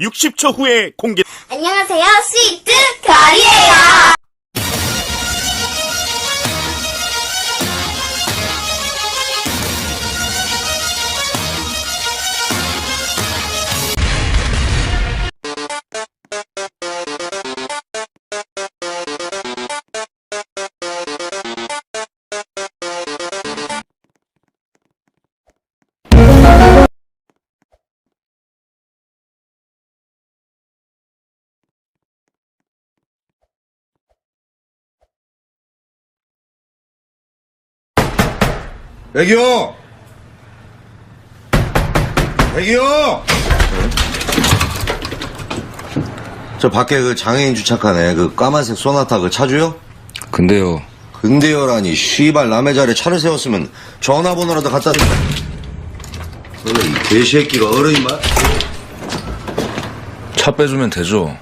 60초 후에 공개. 안녕하세요, 스위트 애기요! 애기요! 저 밖에 그 장애인 주차칸에 그 까만색 소나타 그 차주요? 근데요, 근데요라니 씨발 남의 자리에 차를 세웠으면 전화번호라도 갖다 대. 원래 이 개새끼가 어른이 말? 차 빼주면 되죠.